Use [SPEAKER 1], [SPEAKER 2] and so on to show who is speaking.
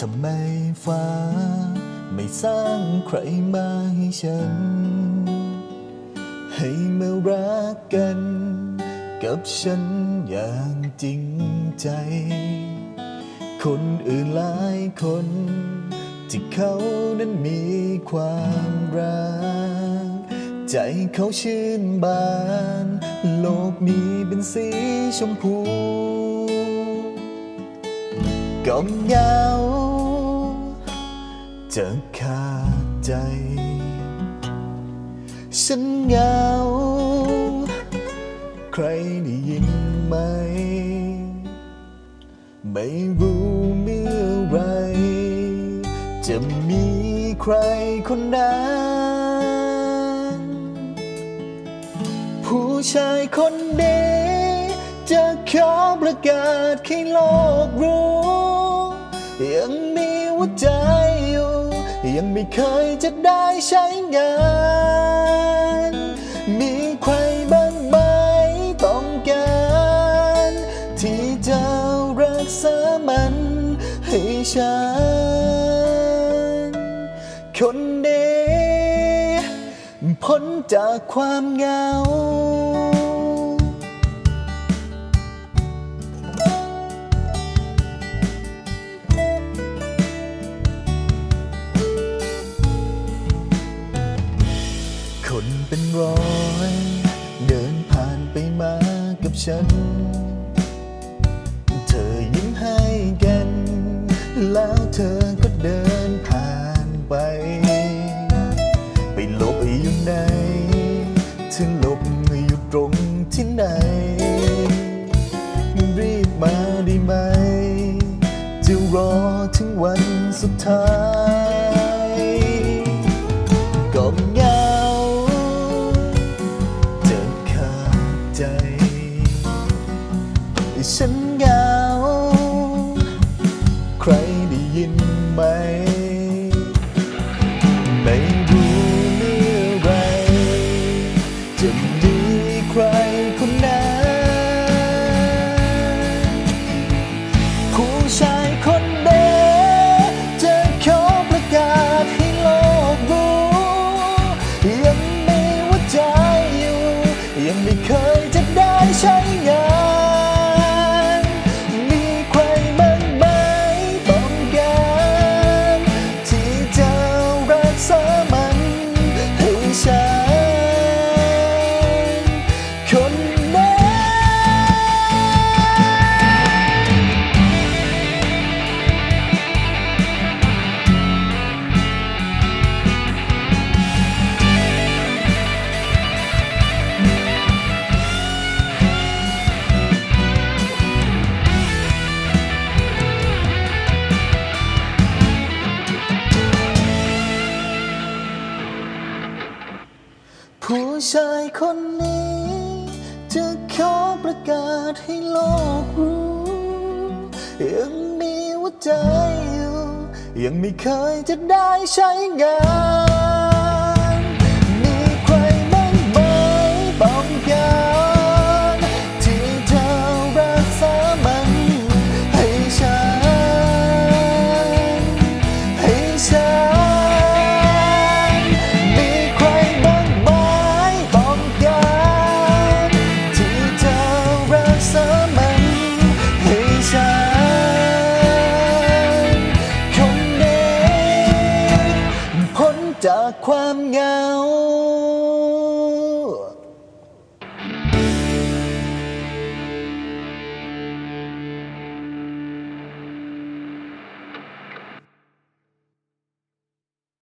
[SPEAKER 1] ทำไมฟ้า ไม่สร้างใครมาให้ฉัน ให้มารักกัน กับฉันอย่างจริงใจ คนอื่นหลายคน ที่เขานั้นมีความรัก ใจเขาชื่นบาน โลกนี้เป็นสีชมพูก็เหงา จะขาดใจ ฉันเหงา ใครได้ยินไหม ไม่รู้เมื่อไร จะมีใครคนนั้น ผู้ชายคนนี้จะขอประกาศให้โลกรู้ ยังมีหัวใจ ยังไม่เคยจะได้ใช้งาน มีใครบ้างไหมต้องการ ที่จะรักษามันให้ฉัน คนนี้พ้นจากความเหงา คนเป็นร้อย เดินผ่านไปมากับฉัน เธอยิ้มให้กัน แล้วเธอก็เดินผ่านไป ไปหลบอยู่ไหนเธอหลบอยู่ตรงที่ไหน รีบมาได้ไหม จะรอถึงวันสุดท้าย ฉันเหงา ใครได้ยินไหม ไม่รู้เมื่อไหรจะมีใครคนนั้นผู้ชายคนนี้จะขอประกาศให้โลกรู้ ยังมีหัวใจอยู่ ยังไม่เคย ผู้ชายคนนี้ จะขอประกาศให้โลกรู้ยังมีหัวใจอยู่ ยังไม่เคยจะได้ใช้งาน จากความเหงา